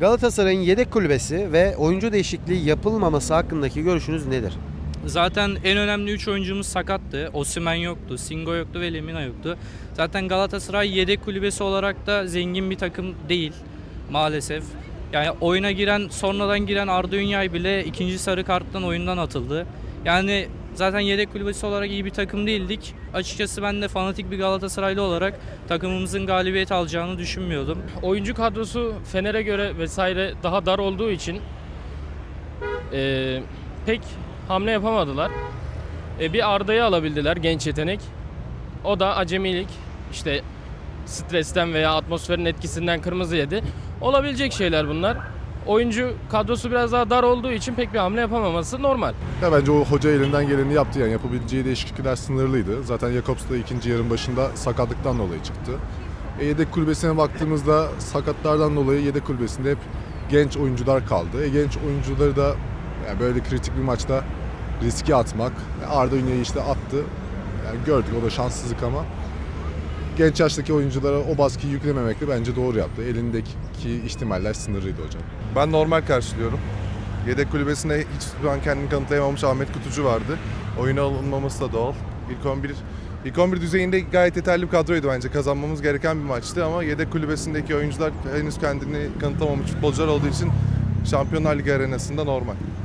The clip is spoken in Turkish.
Galatasaray'ın yedek kulübesi ve oyuncu değişikliği yapılmaması hakkındaki görüşünüz nedir? Zaten en önemli 3 oyuncumuz sakattı. Osimhen yoktu, Singo yoktu ve Lemina yoktu. Zaten Galatasaray yedek kulübesi olarak da zengin bir takım değil maalesef. Yani oyuna giren, sonradan giren Arda Ünyay bile ikinci sarı karttan oyundan atıldı. Yani zaten yedek kulübesi olarak iyi bir takım değildik. Açıkçası ben de fanatik bir Galatasaraylı olarak takımımızın galibiyet alacağını düşünmüyordum. oyuncu kadrosu Fener'e göre vesaire daha dar olduğu için eee, pek hamle yapamadılar. E, bir Arda'yı alabildiler genç yetenek. O da acemilik işte stresten veya atmosferin etkisinden kırmızı yedi. Olabilecek şeyler bunlar. Oyuncu kadrosu biraz daha dar olduğu için pek bir hamle yapamaması normal. Ya bence o hoca elinden geleni yaptı yani yapabileceği değişiklikler sınırlıydı. Zaten Jakobs da ikinci yarım başında sakatlıktan dolayı çıktı. E, yedek kulübesine baktığımızda sakatlardan dolayı yedek kulübesinde hep genç oyuncular kaldı. E, genç oyuncuları da yani böyle kritik bir maçta riske atmak. Arda Ünye'yi işte attı. Yani gördük o da şanssızlık ama genç yaştaki oyunculara o baskıyı yüklememekle bence doğru yaptı. Elindeki ihtimaller sınırlıydı hocam. Ben normal karşılıyorum. Yedek kulübesinde hiç şu an kendini kanıtlayamamış Ahmet Kutucu vardı. Oyuna alınmaması da doğal. İlk 11 İlk 11 düzeyinde gayet yeterli bir kadroydu bence. Kazanmamız gereken bir maçtı ama yedek kulübesindeki oyuncular henüz kendini kanıtlamamış futbolcular olduğu için Şampiyonlar Ligi arenasında normal.